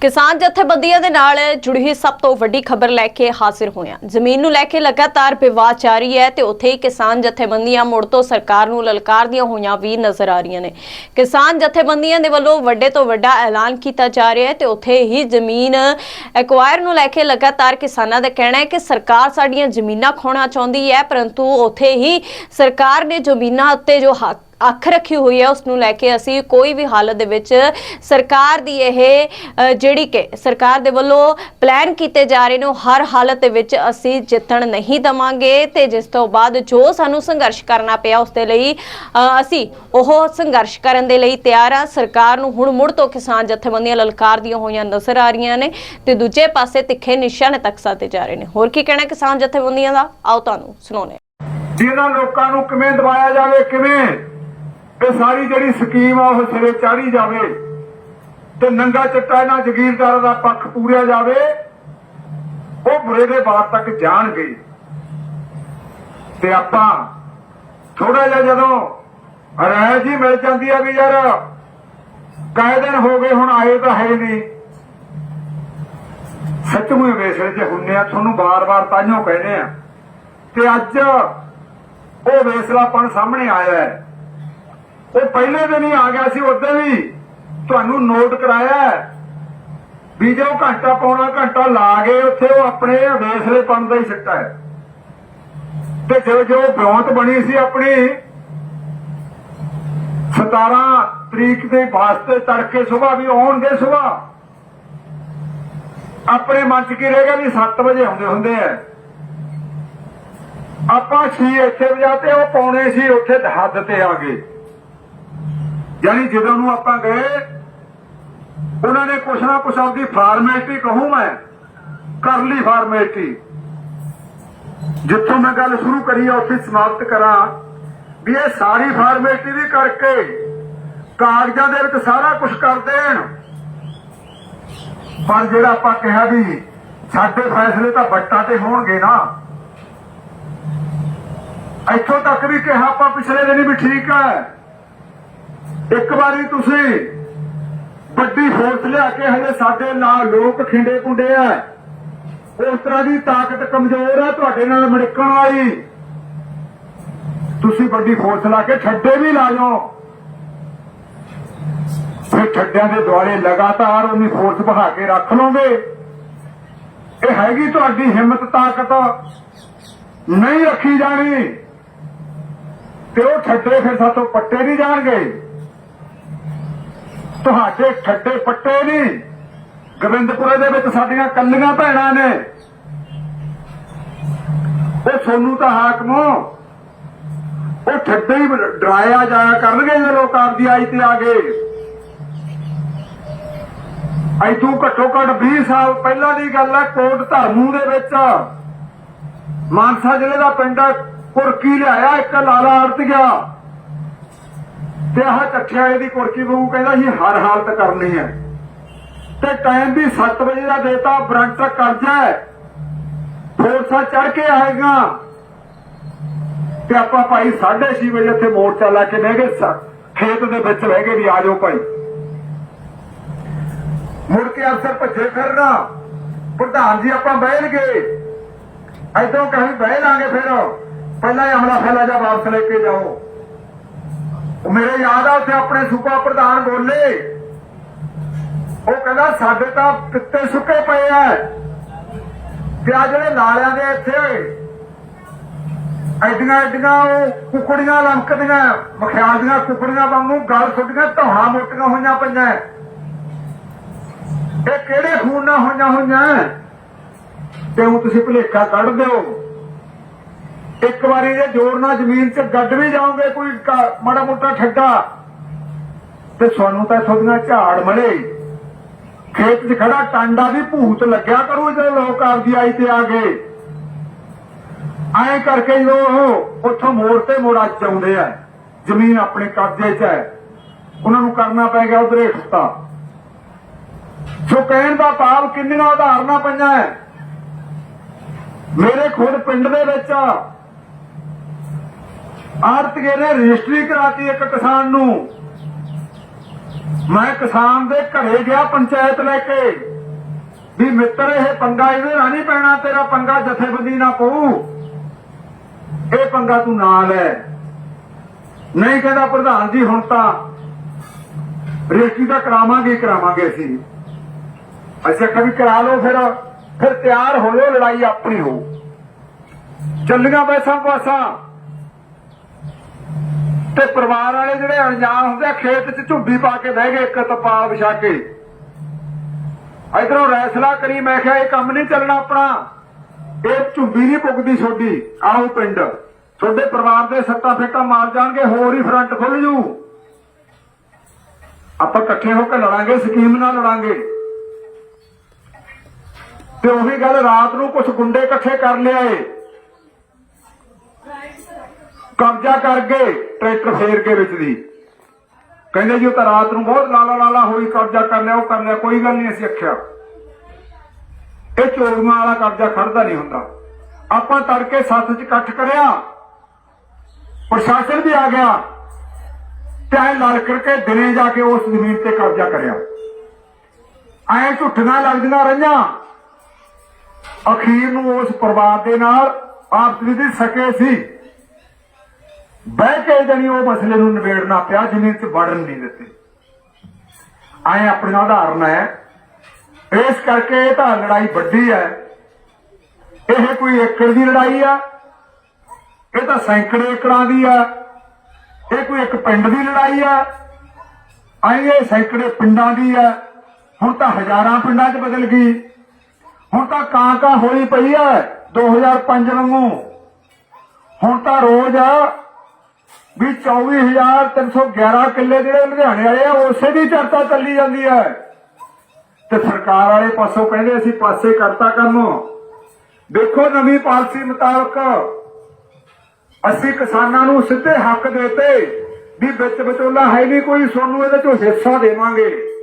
ਕਿਸਾਨ ਜਥੇਬੰਦੀਆਂ ਦੇ ਨਾਲ ਜੁੜੀ ਹੋਈ ਸਭ ਤੋਂ ਵੱਡੀ ਖਬਰ ਲੈ ਕੇ ਹਾਜ਼ਰ ਹੋਇਆ ਜ਼ਮੀਨ ਨੂੰ ਲੈ ਕੇ ਲਗਾਤਾਰ ਵਿਵਾਦ ਜਾਰੀ ਹੈ ਤੇ ਉੱਥੇ ਹੀ ਕਿਸਾਨ ਜਥੇਬੰਦੀਆਂ ਮੁੜ ਤੋਂ ਸਰਕਾਰ ਨੂੰ ਲਲਕਾਰਦੀਆਂ ਹੋਈਆਂ ਵੀ ਨਜ਼ਰ ਆ ਰਹੀਆਂ ਨੇ। ਕਿਸਾਨ ਜਥੇਬੰਦੀਆਂ ਦੇ ਵੱਲੋਂ ਵੱਡੇ ਤੋਂ ਵੱਡਾ ਐਲਾਨ ਕੀਤਾ ਜਾ ਰਿਹਾ ਹੈ ਤੇ ਉੱਥੇ ਹੀ ਜ਼ਮੀਨ ਐਕਵਾਇਰ ਨੂੰ ਲੈ ਕੇ ਲਗਾਤਾਰ ਕਿਸਾਨਾਂ ਦਾ ਕਹਿਣਾ ਹੈ ਕਿ ਸਰਕਾਰ ਸਾਡੀਆਂ ਜ਼ਮੀਨਾਂ ਖੋਣਾ ਚਾਹੁੰਦੀ ਹੈ, ਪਰੰਤੂ ਉੱਥੇ ਹੀ ਸਰਕਾਰ ਨੇ ਜ਼ਮੀਨਾਂ ਉੱਤੇ ਜੋ ਹੱਕ ਅੱਖ ਰੱਖੀ ਹੋਈ ਹੈ ਉਸ ਨੂੰ ਲੈ ਕੇ ਅਸੀਂ ਕੋਈ ਵੀ ਹਾਲਤ ਦੇ ਵਿੱਚ ਸਰਕਾਰ ਦੀ ਇਹ ਜਿਹੜੀ ਕਿ ਸਰਕਾਰ ਦੇ ਵੱਲੋਂ ਪਲਾਨ ਕੀਤੇ ਜਾ ਰਹੇ ਨੇ, ਉਹ ਹਰ ਹਾਲਤ ਦੇ ਵਿੱਚ ਅਸੀਂ ਜਿੱਤਣ ਨਹੀਂ ਦਵਾਂਗੇ ਤੇ ਜਿਸ ਤੋਂ ਬਾਅਦ ਜੋ ਸਾਨੂੰ ਸੰਘਰਸ਼ ਕਰਨਾ ਪਿਆ, ਉਸ ਦੇ ਲਈ ਅਸੀਂ ਉਹ ਸੰਘਰਸ਼ ਕਰਨ ਦੇ ਲਈ ਤਿਆਰ ਆ ਸਰਕਾਰ ਨੂੰ ਹੁਣ ਮੁੜ ਤੋਂ ਕਿਸਾਨ ਜਥੇਬੰਦੀਆਂ ਲਲਕਾਰਦੀਆਂ ਹੋਈਆਂ ਨਜ਼ਰ ਆ ਰਹੀਆਂ ਨੇ ਤੇ ਦੂਜੇ ਪਾਸੇ ਤਿੱਖੇ ਨਿਸ਼ਾਨੇ ਤੱਕ ਸਾਤੇ ਜਾ ਰਹੇ ਨੇ। ਹੋਰ ਕੀ ਕਹਿਣਾ ਕਿਸਾਨ ਜਥੇਬੰਦੀਆਂ ਦਾ? ਆਓ ਤੁਹਾਨੂੰ ਸੁਣਾਉਂਦੇ ਹਾਂ। ਜਿਹਨਾਂ ਲੋਕਾਂ ਨੂੰ ਕਿਵੇਂ ਦਬਾਇਆ ਜਾਵੇ, ਕਿਵੇਂ ਇਹ ਸਾਰੀ ਜਿਹੜੀ ਸਕੀਮ ਆ ਉਹ ਸਿਰੇ ਚਾੜੀ ਜਾਵੇ ਤੇ ਨੰਗਾ ਚਿੱਟਾ ਇਹਨਾਂ ਜ਼ਗੀਰਦਾਰਾਂ ਦਾ ਪੱਖ ਪੂਰਿਆ ਜਾਵੇ, ਉਹ ਬੁਰੇ ਦੇ ਬਾਤ ਤੱਕ ਜਾਣਗੇ। ਤੇ ਆਪਾਂ ਥੋੜਾ ਜਿਹਾ ਜਦੋਂ ਰਾਇ ਜੀ ਮਿਲ ਜਾਂਦੀ ਆ ਵੀ ਯਾਰ ਕਾਇ ਦਿਨ ਹੋ ਗਏ ਹੁਣ ਆਏ ਤਾਂ ਹੈ ਨਹੀਂ। ਸੱਚਮੁੱਚ ਵੇਸਲੇ ਚ ਹੁੰਨੇ ਆ, ਤੁਹਾਨੂੰ ਬਾਰ-ਬਾਰ ਤਾਈਓ ਕਹਿੰਦੇ ਆ। ਤੇ ਅੱਜ ਉਹ ਵੇਸਲਾਪਣ ਸਾਹਮਣੇ ਆਇਆ ਹੈ। ਉਹ ਪਹਿਲੇ ਦਿਨ ਹੀ ਆ ਗਿਆ ਸੀ ਉਦੋਂ ਵੀ। ਤੁਹਾਨੂੰ ਨੋਟ ਕਰਾਇਆ ਹੈ ਵੀ ਜੋ ਘੰਟਾ ਪੌਣਾ ਘੰਟਾ ਲਾ ਗਏ ਉੱਥੇ ਉਹ ਆਪਣੇ ਵੇਸਲੇਪਣ ਦਾ ਹੀ ਸਿੱਟਾ ਹੈ। ਤੇ ਜੋ ਜੋ ਬਿਉਂਤ ਬਣੀ ਸੀ ਆਪਣੀ 17 ਤਰੀਕ ਦੇ ਵਾਸਤੇ ਤੜਕੇ ਸਵੇਰ ਵੀ ਆਉਣਗੇ ਸਵੇਰ ਆਪਣੇ ਮਨ ਚ ਕੀ ਰਹੇਗਾ ਵੀ 7 ਵਜੇ ਆਉਂਦੇ ਹੁੰਦੇ ਆ। ਆਪਾਂ 6 ਇੱਥੇ ਵਜਾ ਤੇ ਉਹ ਪੌਣੇ ਸੀ ਉੱਥੇ ਹੱਦ ਤੇ ਆ ਗਏ। ਯਾਨੀ ਜਦੋਂ ਨੂੰ ਆਪਾਂ ਗਏ, ਉਹਨਾਂ ਨੇ ਕੁਛ ਨਾ ਕੁਛ ਆਪਦੀ ਫਾਰਮੈਲਿਟੀ ਕਹੂੰ ਮੈਂ ਕਰ ਲਈ ਫਾਰਮੈਲਿਟੀ। ਜਿੱਥੋਂ ਮੈਂ ਗੱਲ ਸ਼ੁਰੂ ਕਰੀ ਆ, ਉੱਥੇ ਸਮਾਪਤ ਕਰਾਂ, ਵੀ ਇਹ ਸਾਰੀ ਫਾਰਮੈਲਿਟੀ ਵੀ ਕਰਕੇ ਕਾਗਜ਼ਾਂ ਦੇ ਵਿੱਚ ਸਾਰਾ ਕੁਝ ਕਰ ਦੇਣ। ਪਰ ਜਿਹੜਾ ਆਪਾਂ ਕਿਹਾ ਵੀ ਸਾਡੇ ਫੈਸਲੇ ਤਾਂ ਵੱਟਾਂ ਤੇ ਹੋਣਗੇ ਨਾ, ਇੱਥੋਂ ਤੱਕ ਵੀ ਕਿਹਾ ਆਪਾਂ ਪਿਛਲੇ ਦਿਨ ਵੀ ਠੀਕ ਹੈ ਇੱਕ ਵਾਰੀ ਤੁਸੀਂ ਵੱਡੀ ਫੋਰਸ ਲਿਆ ਕੇ ਹਲੇ ਸਾਡੇ ਨਾਲ ਲੋਕ ਖਿੰਡੇ ਕੁੰਡੇ ਆ। ਉਸ ਤਰ੍ਹਾਂ ਦੀ ਤਾਕਤ ਕਮਜ਼ੋਰ ਹੈ ਤੁਹਾਡੇ ਨਾਲ ਮੜਕਣ ਵਾਲੀ। ਤੁਸੀਂ ਵੱਡੀ ਫੋਰਸ ਲਾ ਕੇ ਛੱਡੇ ਵੀ ਲਾ ਜਾਓ। ਫਿਰ ਛੱਡਿਆਂ ਦੇ ਦੁਆਲੇ ਲਗਾਤਾਰ ਉਹਨੀ ਫੋਰਸ ਬਹਾ ਕੇ ਰੱਖ ਲਓਗੇ। ਇਹ ਹੈਗੀ ਤੁਹਾਡੀ ਹਿੰਮਤ, ਤਾਕਤ। ਨਹੀਂ ਰੱਖੀ ਜਾਣੀ। ਤੇ ਉਹ ਛੱਡੇ ਫਿਰ ਸਾਤੋਂ ਪੱਟੇ ਨਹੀਂ ਜਾਣਗੇ। ਤੁਹਾਡੇ ਠੱਡੇ ਪੱਟੇ ਨਹੀਂ। ਗੋਬਿੰਦਪੁਰੇ ਦੇ ਵਿੱਚ ਸਾਡੀਆਂ ਕੱਲੀਆਂ ਭੈਣਾਂ ਨੇ। ਉਹ ਸੋਨੂੰ ਤਾਂ ਹਾਕਮੋ ਉਹ ਠੱਡੇ ਹੀ ਡਰਾਇਆ ਜਾਇਆ ਕਰਨਗੇ ਜੇ ਲੋਕ ਆਪਦੀ ਆਈ ਤੇ ਆ ਗਏ ਐਤੋਂ ਘੱਟੋ ਘੱਟ 20 ਸਾਲ ਪਹਿਲਾਂ ਦੀ ਗੱਲ ਹੈ ਕੋਟ ਧਰਮੂ ਦੇ ਵਿੱਚ। ਮਾਨਸਾ ਜ਼ਿਲ੍ਹੇ ਦਾ ਪਿੰਡ ਕੁਰਕੀ ਲਿਆਇਆ ਇੱਕ ਲਾਲਾ ਅਰਤ ਗਿਆ ਤੇ ਆਹ ਕੱਠਿਆ ਇਹਦੀ ਕੁਰਕੀ ਵਾਂਗੂ ਕਹਿੰਦਾ ਸੀ ਹਰ ਹਾਲਤ ਕਰਨੀ ਹੈ। ਤੇ ਟਾਈਮ ਵੀ 7 ਵਜੇ ਦਾ ਦੇਤਾ, ਬਰੰਟ ਕਰਜ਼ਾ ਹੈ। ਚੜ ਕੇ ਆਏਗਾ। ਤੇ ਆਪਾਂ ਭਾਈ 6:30 ਵਜੇ ਇੱਥੇ ਮੋਰਚਾ ਲਾ ਕੇ ਬਹਿ ਗਏ ਖੇਤ ਦੇ ਵਿੱਚ ਬਹਿ ਗਏ ਵੀ ਆ ਜਾਓ ਭਾਈ। ਮੁੜ ਕੇ ਅਫਸਰ ਭੱਜੇ ਫਿਰਨਾ। ਪ੍ਰਧਾਨ ਜੀ ਆਪਾਂ ਬਹਿ ਗਏ ਐਦੋਂ ਕਹੀਂ ਬਹਿ ਲਾਂਗੇ ਫਿਰ। ਪਹਿਲਾਂ ਹੀ ਹਮਲਾ ਫੈਲਾ ਜਾ, ਵਾਪਸ ਲੈ ਕੇ ਜਾਓ। ਉਹ ਮੇਰੇ ਯਾਦ ਆ, ਉੱਥੇ ਆਪਣੇ ਸੂਬਾ ਪ੍ਰਧਾਨ ਬੋਲੇ। ਉਹ ਕਹਿੰਦਾ, ਸਾਡੇ ਤਾਂ ਪਿੱਤੇ ਸੁੱਕੇ ਪਏ ਆ ਤੇ ਆ ਜਿਹੜੇ ਨਾਲਿਆਂ ਦੇ ਇੱਥੇ, ਐਡੀਆਂ ਐਡੀਆਂ ਉਹ ਕੁਕੜੀਆਂ ਲੰਕਦੀਆਂ ਮਖਿਆਲ ਦੀਆਂ ਕੁਕੜੀਆਂ ਵਾਂਗੂ ਗਲ ਸੁੱਟੀਆਂ ਧੌਣਾ ਮੋਟੀਆਂ ਹੋਈਆਂ ਪਈਆਂ। ਇਹ ਕਿਹੜੇ ਖੂਨ ਨਾਲ ਹੋਈਆਂ ਹੋਈਆਂ? ਤੇ ਉਹ ਤੁਸੀਂ ਭੁਲੇਖਾ ਕੱਢ ਦਿਓ। ਇੱਕ ਵਾਰੀ ਜੇ ਜੋੜਨਾ ਜ਼ਮੀਨ 'ਚ ਗੱਡ ਵੀ ਜਾਓਗੇ, ਕੋਈ ਮਾੜਾ ਮੋਟਾ ਠੱਡਾ ਤੇ ਸਾਨੂੰ ਤਾਂ ਤੁਹਾਡੀਆਂ ਝਾੜ ਮਲੇ। ਖੇਤ 'ਚ ਖੜਾ ਟਾਂਡਾ ਵੀ ਭੂਤ ਲੱਗਿਆ ਕਰੂ ਜੇ ਲੋਕ ਆਪਦੀ ਆਈ ਤੇ ਆ ਗਏ। ਐਂ ਕਰਕੇ ਜੋ ਉੱਥੋਂ ਮੋੜ ਤੇ ਮੋੜਾ ਚਾਉਂਦੇ ਆ। ਜ਼ਮੀਨ ਆਪਣੇ ਕਬਜ਼ੇ 'ਚ ਹੈ। ਉਹਨਾਂ ਨੂੰ ਕਰਨਾ ਪੈ ਗਿਆ ਉਧਰੇ ਖੁੱਤਾ ਸੋ ਕਹਿਣ ਦਾ ਭਾਵ ਕਿੰਨੀਆਂ ਉਦਾਹਰਨਾਂ ਪਈਆਂ ਹੈ ਮੇਰੇ ਖੁਦ ਪਿੰਡ ਦੇ ਵਿੱਚ ਆਰਤਕੇ ਨੇ ਰਜਿਸਟਰੀ ਕਰਾਤੀ ਇੱਕ ਕਿਸਾਨ ਨੂੰ। ਮੈਂ ਕਿਸਾਨ ਦੇ ਘਰੇ ਗਿਆ ਪੰਚਾਇਤ ਲੈ ਕੇ। ਵੀ ਮਿੱਤਰ, ਇਹ ਪੰਗਾ ਇਹਦੇ ਨਾਲ ਨਹੀਂ ਪੈਣਾ, ਤੇਰਾ ਪੰਗਾ ਜਥੇਬੰਦੀ ਨਾ ਪਊ। ਇਹ ਪੰਗਾ ਤੂੰ ਨਾਲ ਲੈ। ਨਹੀਂ ਕਹਿੰਦਾ ਪ੍ਰਧਾਨ ਜੀ, ਹੁਣ ਤਾਂ ਰਜਿਸਟਰੀ ਤਾਂ ਕਰਾਵਾਂਗੇ ਕਰਾਵਾਂਗੇ ਅਸੀਂ। ਅੱਛਾ ਕभी ਕਰਾ ਲਓ ਫਿਰ ਫਿਰ ਤਿਆਰ ਹੋ ਲੜਾਈ ਆਪਣੀ ਹੋ। ਚੱਲੀਆਂ ਬੈਸਾਂ ਪਾਸਾਂ ਤੇ ਪਰਿਵਾਰ ਵਾਲੇ ਜਿਹੜੇ ਅਣਜਾਣ ਹੁੰਦੇ ਆ, ਖੇਤ 'ਚ ਝੁੱਡੀ ਪਾ ਕੇ ਬਹਿ ਗਏ ਇੱਕ ਤਪਾਲ ਵਿਛਾ ਕੇ ਇਧਰੋਂ ਰੈਸਲਾ ਕਰੀ, ਮੈਂ ਕਿਹਾ ਇਹ ਕੰਮ ਨਹੀਂ ਚੱਲਣਾ ਆਪਣਾ। ਇਹ ਝੁੱਡੀ ਨਹੀਂ ਪੁੱਗਦੀ ਛੋਡੀ ਆਓ ਪਿੰਡ। ਤੁਹਾਡੇ ਪਰਿਵਾਰ ਦੇ ਸੱਤਾ ਫੇਟਾ ਮਾਰ ਜਾਣਗੇ, ਹੋਰ ਹੀ ਫਰੰਟ ਖੁੱਲ ਜੂ। ਆਪਾਂ ਇਕੱਠੇ ਹੋ ਕੇ ਲੜਾਂਗੇ, ਸਕੀਮ ਨਾਲ ਲੜਾਂਗੇ। ਤੇ ਉਹੀ ਗੱਲ ਰਾਤ ਨੂੰ ਕੁਝ ਗੁੰਡੇ ਇਕੱਠੇ ਕਰ ਲਿਆਏ। ਕਬਜ਼ਾ ਕਰ ਗਏ ਟਰੈਕਟਰ ਫੇਰ ਕੇ ਵਿੱਚ ਦੀ ਕਹਿੰਦੇ ਜੀ, ਉਹ ਤਾਂ ਰਾਤ ਨੂੰ ਬਹੁਤ ਲਾਲਾ ਲਾਲਾ ਹੋਈ ਕਬਜ਼ਾ ਕਰ ਲਿਆ ਉਹ ਕਰ ਲਿਆ ਕੋਈ ਗੱਲ ਨਹੀਂ, ਅਸੀਂ ਆਖਿਆ। ਇਹ ਚੋਰੀਆਂ ਵਾਲਾ ਕਬਜ਼ਾ ਖੜਦਾ ਨਹੀਂ ਹੁੰਦਾ। ਆਪਾਂ ਤੜਕੇ ਸੱਤ ਚ ਇਕੱਠ ਕਰਿਆ, ਪ੍ਰਸ਼ਾਸਨ ਵੀ ਆ ਗਿਆ, ਤੇ ਐ ਲੜ ਕਰਕੇ ਦਿਨੇ ਜਾ ਕੇ ਉਸ ਜ਼ਮੀਨ ਤੇ ਕਬਜ਼ਾ ਕਰਿਆ। ਐ ਝੁੱਠੀਆਂ ਲੱਗਦੀਆਂ ਰਹੀਆਂ। ਅਖੀਰ ਨੂੰ ਉਸ ਪਰਿਵਾਰ ਦੇ ਨਾਲ ਆਪਸ ਵਿੱਚ ਸਕੇ ਸੀ। ਬਹਿ ਕੇ ਜਣੀ ਉਹ ਮਸਲੇ ਨੂੰ ਨਿਬੇੜਨਾ ਪਿਆ, ਜ਼ਮੀਨ 'ਚ ਵੜਨ ਨਹੀਂ ਦਿੱਤੇ। ਐ ਆਪਣਾ ਉਦਾਹਰਨ ਹੈ ਇਸ ਕਰਕੇ ਇਹ ਤਾਂ ਲੜਾਈ ਵੱਡੀ ਹੈ ਇਹ ਕੋਈ ਏਕੜ ਦੀ ਲੜਾਈ ਆ। ਇਹ ਤਾਂ ਸੈਂਕੜੇ ਏਕੜਾਂ ਦੀ ਆ। ਇਹ ਕੋਈ ਇੱਕ ਪਿੰਡ ਦੀ ਲੜਾਈ ਆ। ਆਈ ਇਹ ਸੈਂਕੜੇ ਪਿੰਡਾਂ ਦੀ ਆ। ਹੁਣ ਤਾਂ ਹਜ਼ਾਰਾਂ ਪਿੰਡਾਂ 'ਚ ਬਦਲ ਗਈ। ਹੁਣ ਤਾਂ ਕਾਂ ਕਾਂ ਹੋਈ ਪਈ ਆ 2005 ਵਾਂਗੂ। ਹੁਣ ਤਾਂ ਰੋਜ਼ ਵੀ 24311 ਕਿੱਲੇ ਜਿਹੜੇ ਲੁਧਿਆਣੇ ਵਾਲੇ ਆ, ਉਸੇ ਦੀ ਚਰਚਾ ਚੱਲੀ ਜਾਂਦੀ ਹੈ। ਤੇ ਸਰਕਾਰ ਵਾਲੇ ਪਾਸੋਂ ਕਹਿੰਦੇ ਅਸੀਂ ਪਾਸੇ ਕਰਤਾ ਕੰਮ। ਦੇਖੋ ਨਵੀਂ ਪਾਲਿਸੀ ਮੁਤਾਬਕ ਅਸੀਂ ਕਿਸਾਨਾਂ ਨੂੰ ਸਿੱਧੇ ਹੱਕ ਦੇਤੇ ਵੀ ਵਿੱਚ ਵਿਚੋਲਾ ਹੈ ਨਹੀਂ, ਕੋਈ ਸਾਨੂੰ ਇਹਦੇ ਚੋਂ ਹਿੱਸਾ ਦੇਵਾਂਗੇ।